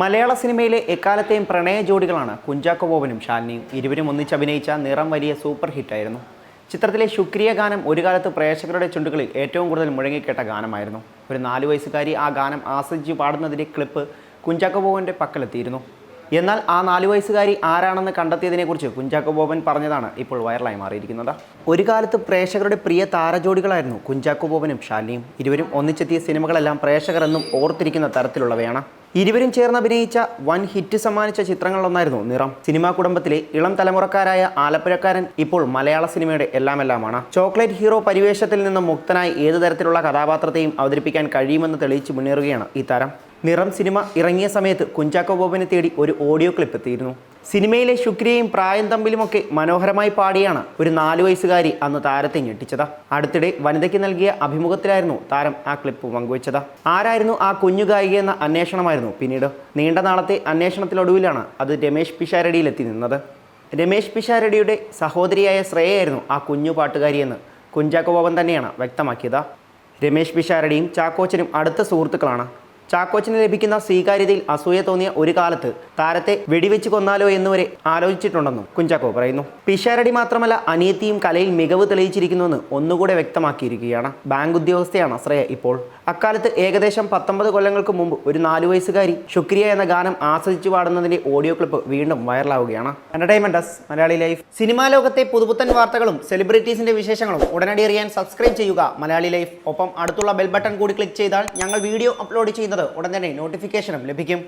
മലയാള സിനിമയിലെ എക്കാലത്തെയും പ്രണയ ജോഡികളാണ് കുഞ്ചാക്കോ ബോബനും ഷാലിനിയും ഇരുവരും ഒന്നിച്ച് അഭിനയിച്ച നിറം വലിയ സൂപ്പർ ഹിറ്റായിരുന്നു. ചിത്രത്തിലെ ശുക്രിയ ഗാനം ഒരു കാലത്ത് പ്രേക്ഷകരുടെ ചുണ്ടുകളിൽ ഏറ്റവും കൂടുതൽ മുഴങ്ങിക്കേട്ട ഗാനമായിരുന്നു. ഒരു നാലു വയസ്സുകാരി ആ ഗാനം ആസ്വദിച്ച് പാടുന്നതിന്റെ ക്ലിപ്പ് കുഞ്ചാക്കോ ബോബന്റെ പക്കലെത്തിയിരുന്നു. എന്നാൽ ആ നാലു വയസ്സുകാരി ആരാണെന്ന് കണ്ടെത്തിയതിനെക്കുറിച്ച് കുഞ്ചാക്കോ ബോബൻ പറഞ്ഞതാണ് ഇപ്പോൾ വൈറലായി മാറിയിരിക്കുന്നത്. ഒരു കാലത്ത് പ്രേക്ഷകരുടെ പ്രിയ താരജോഡികളായിരുന്നു കുഞ്ചാക്കോ ബോബനും ഷാലിനിയും ഇരുവരും ഒന്നിച്ചെത്തിയ സിനിമകളെല്ലാം പ്രേക്ഷകരെന്നും ഓർത്തിരിക്കുന്ന തരത്തിലുള്ളവയാണ്. ഇരുവരും ചേർന്ന് അഭിനയിച്ച വൻ ഹിറ്റ് സമ്മാനിച്ച ചിത്രങ്ങളിലൊന്നായിരുന്നു നിറം. സിനിമാ കുടുംബത്തിലെ ഇളം തലമുറക്കാരായ ആലപ്പുഴക്കാരൻ ഇപ്പോൾ മലയാള സിനിമയുടെ എല്ലാമെല്ലാമാണ്. ചോക്ലേറ്റ് ഹീറോ പരിവേഷത്തിൽ നിന്നും മുക്തനായി ഏതു തരത്തിലുള്ള കഥാപാത്രത്തെയും അവതരിപ്പിക്കാൻ കഴിയുമെന്ന് തെളിയിച്ച് മുന്നേറുകയാണ് ഈ താരം. നിറം സിനിമ ഇറങ്ങിയ സമയത്ത് കുഞ്ചാക്കോ ബോബനെ തേടി ഒരു ഓഡിയോ ക്ലിപ്പ് എത്തിയിരുന്നു. സിനിമയിലെ ശുക്രിയയും പ്രായം തമ്പിലുമൊക്കെ മനോഹരമായി പാടിയാണ് ഒരു നാലു വയസ്സുകാരി അന്ന് താരത്തെ ഞെട്ടിച്ചത്. അടുത്തിടെ വനിതയ്ക്ക് നൽകിയ അഭിമുഖത്തിലായിരുന്നു താരം ആ ക്ലിപ്പ് പങ്കുവച്ചത്. ആരായിരുന്നു ആ കുഞ്ഞു ഗായിക എന്ന അന്വേഷണമായിരുന്നു പിന്നീട്. നീണ്ട നാളത്തെ അന്വേഷണത്തിനൊടുവിലാണ് അത് രമേശ് പിഷാരടിയിലെത്തി നിന്നത്. രമേശ് പിഷാരടിയുടെ സഹോദരിയായ ശ്രേയായിരുന്നു ആ കുഞ്ഞു പാട്ടുകാരിയെന്ന് കുഞ്ചാക്കോ ബോബൻ തന്നെയാണ് വ്യക്തമാക്കിയത്. രമേശ് പിഷാരടിയും ചാക്കോച്ചനും അടുത്ത സുഹൃത്തുക്കളാണ്. ചാക്കോച്ചന് ലഭിക്കുന്ന സ്വീകാര്യതയിൽ അസൂയ തോന്നിയ ഒരു കാലത്ത് താരത്തെ വെടിവെച്ച് കൊന്നാലോ എന്നുവരെ ആലോചിച്ചിട്ടുണ്ടെന്നും കുഞ്ചാക്കോ പറയുന്നു. പിഷാരടി മാത്രമല്ല അനിയത്തിയും കലയിൽ മികവ് തെളിയിച്ചിരിക്കുന്നുവെന്ന് ഒന്നുകൂടെ വ്യക്തമാക്കിയിരിക്കുകയാണ്. ബാങ്ക് ഉദ്യോഗസ്ഥയാണ് ശ്രേയ ഇപ്പോൾ. അക്കാലത്ത് ഏകദേശം പത്തൊമ്പത് കൊല്ലങ്ങൾക്ക് മുമ്പ് ഒരു നാലു വയസ്സുകാരി ശുക്രിയ എന്ന ഗാനം ആസ്വദിച്ചു പാടുന്നതിന്റെ ഓഡിയോ ക്ലിപ്പ് വീണ്ടും വൈറലാവുകയാണ്. Entertainment Malayali life. സിനിമാ ലോകത്തെ പുതുപുത്തൻ വാർത്തകളും സെലിബ്രിറ്റീസിന്റെ വിശേഷങ്ങളും ഉടനടി അറിയാൻ സബ്സ്ക്രൈബ് ചെയ്യുക മലയാളി ലൈഫ്. ഒപ്പം അടുത്തുള്ള ബെൽ ബട്ടൺ കൂടി ക്ലിക്ക് ചെയ്താൽ ഞങ്ങൾ വീഡിയോ അപ്ലോഡ് ചെയ്യുന്നത് ഉടൻ തന്നെ നോട്ടിഫിക്കേഷനും ലഭിക്കും.